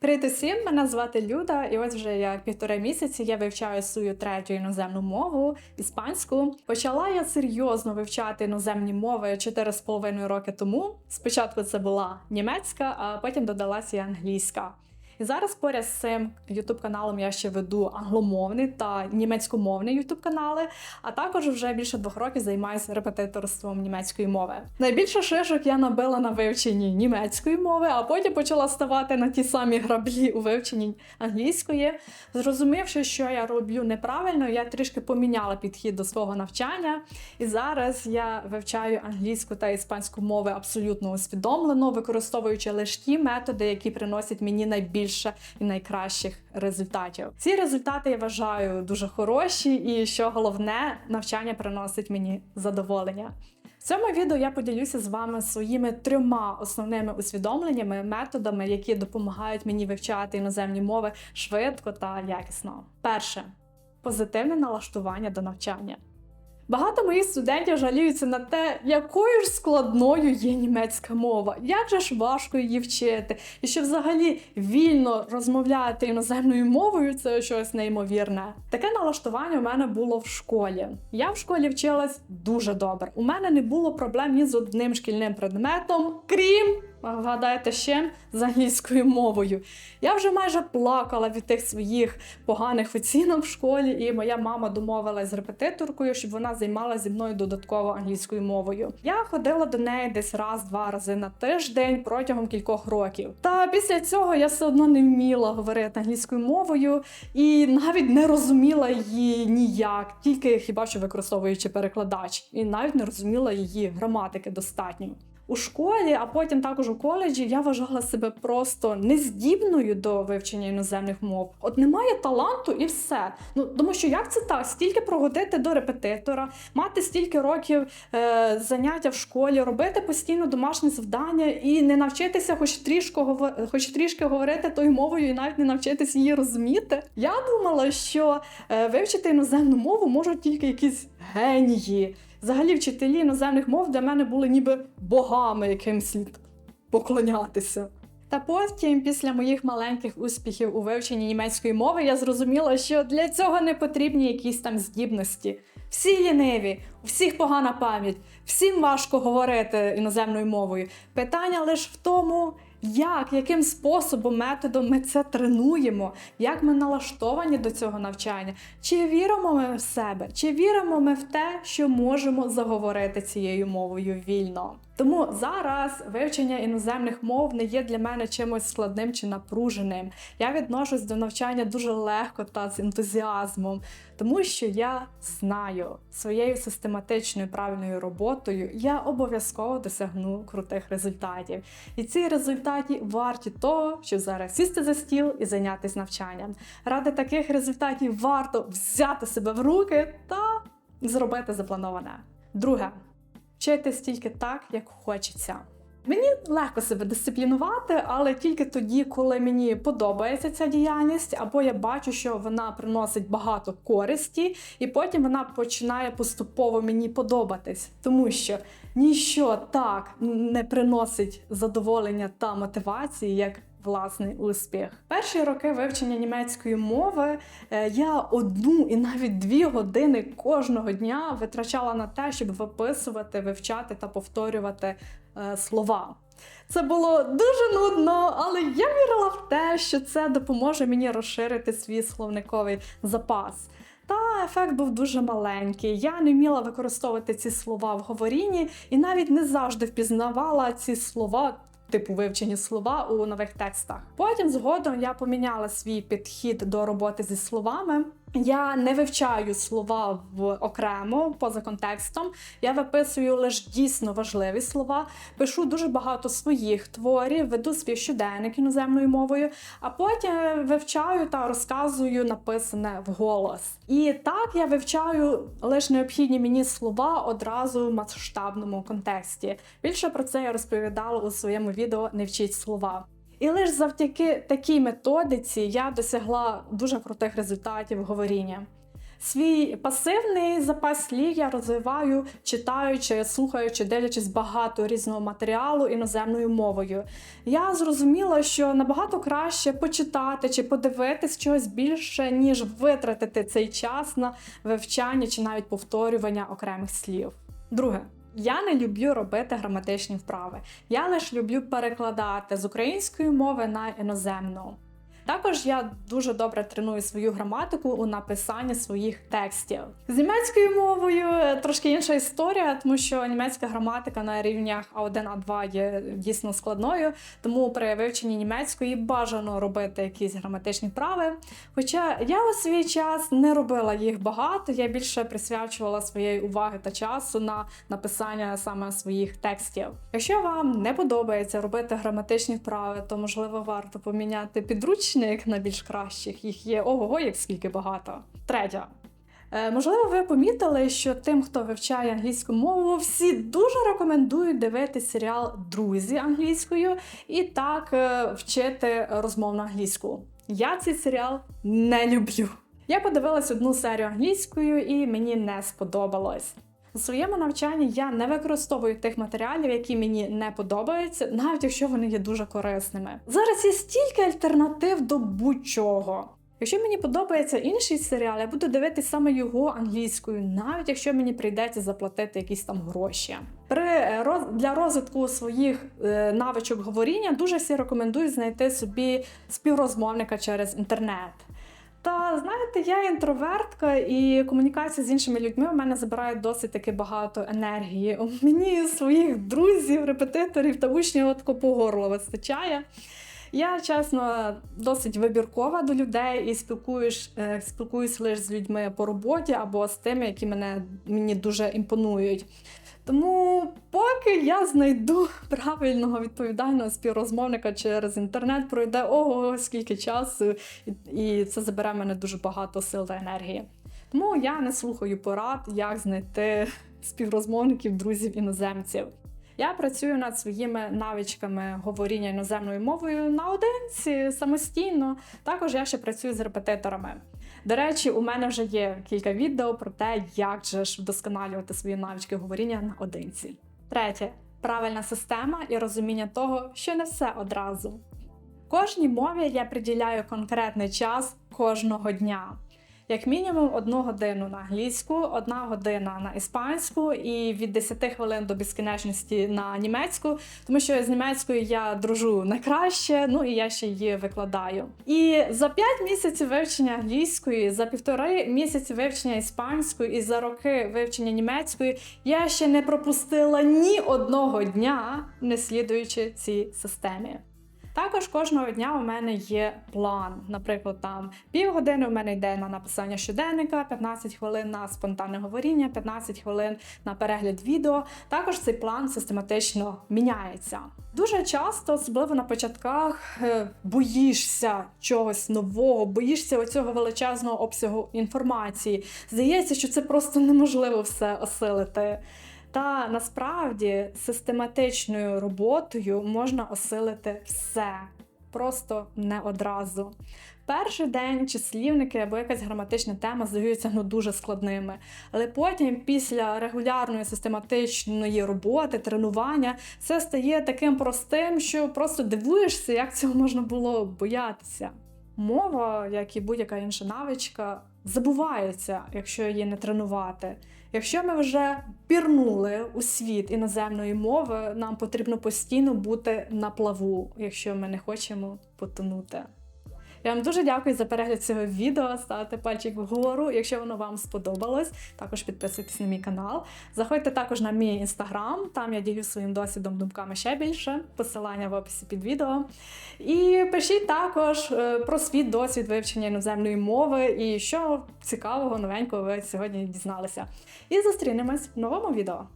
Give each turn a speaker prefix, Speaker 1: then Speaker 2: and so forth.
Speaker 1: Привіт усім, мене звати Люда, і ось вже як півтора місяці я вивчаю свою третю іноземну мову іспанську. Почала я серйозно вивчати іноземні мови 4,5 роки тому. Спочатку це була німецька, а потім додалася і англійська. І зараз поряд з цим youtube каналом я ще веду англомовний та німецькомовний youtube канали, а також вже більше двох років займаюся репетиторством німецької мови. Найбільше шишок я набила на вивченні німецької мови, а потім почала ставати на ті самі граблі у вивченні англійської. Зрозумівши, що я роблю неправильно, я трішки поміняла підхід до свого навчання. І зараз я вивчаю англійську та іспанську мови абсолютно усвідомлено, використовуючи лише ті методи, які приносять мені найбільше і найкращих результатів. Ці результати я вважаю дуже хороші, і що головне, навчання приносить мені задоволення. В цьому відео я поділюся з вами своїми трьома основними усвідомленнями, методами, які допомагають мені вивчати іноземні мови швидко та якісно. Перше позитивне налаштування до навчання. Багато моїх студентів жаліються на те, якою ж складною є німецька мова, як же ж важко її вчити, і що взагалі вільно розмовляти іноземною мовою це щось неймовірне. Таке налаштування у мене було в школі. Я в школі вчилась дуже добре. У мене не було проблем ні з одним шкільним предметом, крім. Вгадаєте ще з англійською мовою. Я вже майже плакала від тих своїх поганих оцінок в школі, і моя мама домовилась з репетиторкою, щоб вона займалася зі мною додатково англійською мовою. Я ходила до неї десь раз-два рази на тиждень протягом кількох років. Та після цього я все одно не вміла говорити англійською мовою і навіть не розуміла її ніяк, тільки хіба що використовуючи перекладач, і навіть не розуміла її граматики достатньо. У школі, а потім також у коледжі я вважала себе просто нездібною до вивчення іноземних мов. От немає таланту і все. Ну тому що як це так? Стільки прогодити до репетитора, мати стільки років е, заняття в школі, робити постійно домашні завдання і не навчитися, хоч трішки хоч трішки говорити тою мовою, і навіть не навчитися її розуміти. Я думала, що е, вивчити іноземну мову можуть тільки якісь генії. Взагалі, вчителі іноземних мов для мене були ніби богами, яким слід поклонятися. Та потім, після моїх маленьких успіхів у вивченні німецької мови, я зрозуміла, що для цього не потрібні якісь там здібності. Всі ліниві, у всіх погана пам'ять, всім важко говорити іноземною мовою. Питання лише в тому, як, яким способом, методом ми це тренуємо, як ми налаштовані до цього навчання, чи віримо ми в себе, чи віримо ми в те, що можемо заговорити цією мовою вільно. Тому зараз вивчення іноземних мов не є для мене чимось складним чи напруженим. Я відношусь до навчання дуже легко та з ентузіазмом, тому що я знаю своєю систематичною правильною роботою я обов'язково досягну крутих результатів. І ці результати варті того, щоб зараз сісти за стіл і зайнятися навчанням. Ради таких результатів варто взяти себе в руки та зробити заплановане. Друге вчити стільки так, як хочеться. Мені легко себе дисциплінувати, але тільки тоді, коли мені подобається ця діяльність, або я бачу, що вона приносить багато користі, і потім вона починає поступово мені подобатись, тому що ніщо так не приносить задоволення та мотивації, як власний успіх. Перші роки вивчення німецької мови е, я одну і навіть дві години кожного дня витрачала на те, щоб виписувати, вивчати та повторювати е, слова. Це було дуже нудно, але я вірила в те, що це допоможе мені розширити свій словниковий запас. Та ефект був дуже маленький. Я не вміла використовувати ці слова в говорінні і навіть не завжди впізнавала ці слова. Типу вивчені слова у нових текстах. Потім згодом я поміняла свій підхід до роботи зі словами. Я не вивчаю слова в окремо поза контекстом. Я виписую лише дійсно важливі слова, пишу дуже багато своїх творів, веду свій щоденник іноземною мовою, а потім вивчаю та розказую написане вголос. І так я вивчаю лише необхідні мені слова одразу в масштабному контексті. Більше про це я розповідала у своєму відео Не вчіть слова. І лише завдяки такій методиці я досягла дуже крутих результатів говоріння. Свій пасивний запас слів я розвиваю, читаючи, слухаючи, дивлячись багато різного матеріалу іноземною мовою. Я зрозуміла, що набагато краще почитати чи подивитись чогось більше, ніж витратити цей час на вивчання чи навіть повторювання окремих слів. Друге. Я не люблю робити граматичні вправи. Я лише люблю перекладати з української мови на іноземну. Також я дуже добре треную свою граматику у написанні своїх текстів. З німецькою мовою е, трошки інша історія, тому що німецька граматика на рівнях А1, А2 є дійсно складною, тому при вивченні німецької бажано робити якісь граматичні вправи. Хоча я у свій час не робила їх багато, я більше присвячувала своєї уваги та часу на написання саме своїх текстів. Якщо вам не подобається робити граматичні вправи, то можливо варто поміняти підручник на більш кращих. Їх є ого, як скільки багато. Третя. Е, Можливо, ви помітили, що тим, хто вивчає англійську мову, всі дуже рекомендують дивитися серіал Друзі англійською і так е, вчити розмовну англійську. Я цей серіал не люблю. Я подивилась одну серію англійською і мені не сподобалось. У своєму навчанні я не використовую тих матеріалів, які мені не подобаються, навіть якщо вони є дуже корисними. Зараз є стільки альтернатив до будь-чого. Якщо мені подобається інший серіал, я буду дивитися саме його англійською, навіть якщо мені прийдеться заплатити якісь там гроші. При е, роз- для розвитку своїх е, навичок говоріння дуже всі рекомендують знайти собі співрозмовника через інтернет. Та знаєте, я інтровертка, і комунікація з іншими людьми у мене забирає досить таки багато енергії. У мені своїх друзів, репетиторів та учнів от по горло вистачає. Я чесно досить вибіркова до людей і спілкуюсь, е, спілкуюсь лише з людьми по роботі або з тими, які мене мені дуже імпонують. Тому поки я знайду правильного відповідального співрозмовника через інтернет, пройде ого, скільки часу, і, це забере мене дуже багато сил та енергії. Тому я не слухаю порад, як знайти співрозмовників, друзів іноземців. Я працюю над своїми навичками говоріння іноземною мовою наодинці самостійно. Також я ще працюю з репетиторами. До речі, у мене вже є кілька відео про те, як же ж вдосконалювати свої навички говоріння наодинці. Третє правильна система і розуміння того, що не все одразу. Кожній мові я приділяю конкретний час кожного дня. Як мінімум одну годину на англійську, одна година на іспанську і від 10 хвилин до безкінечності на німецьку, тому що з німецькою я дружу найкраще, ну і я ще її викладаю. І за 5 місяців вивчення англійської, за півтори місяці вивчення іспанської і за роки вивчення німецької я ще не пропустила ні одного дня, не слідуючи цій системі. Також кожного дня у мене є план. Наприклад, там півгодини у мене йде на написання щоденника, 15 хвилин на спонтанне говоріння, 15 хвилин на перегляд відео. Також цей план систематично міняється. Дуже часто, особливо на початках, е, боїшся чогось нового, боїшся оцього величезного обсягу інформації. Здається, що це просто неможливо все осилити. Та насправді систематичною роботою можна осилити все, просто не одразу. Перший день числівники або якась граматична тема здаються ну, дуже складними. Але потім, після регулярної систематичної роботи, тренування, це стає таким простим, що просто дивуєшся, як цього можна було боятися. Мова, як і будь-яка інша навичка, забувається, якщо її не тренувати. Якщо ми вже пірнули у світ іноземної мови, нам потрібно постійно бути на плаву, якщо ми не хочемо потонути. Я вам дуже дякую за перегляд цього відео. Ставте пальчик вгору, якщо воно вам сподобалось. Також підписуйтесь на мій канал. Заходьте також на мій інстаграм, там я ділюсь своїм досвідом, думками ще більше. Посилання в описі під відео. І пишіть також е, про свій досвід вивчення іноземної мови і що цікавого, новенького ви сьогодні дізналися. І зустрінемось в новому відео.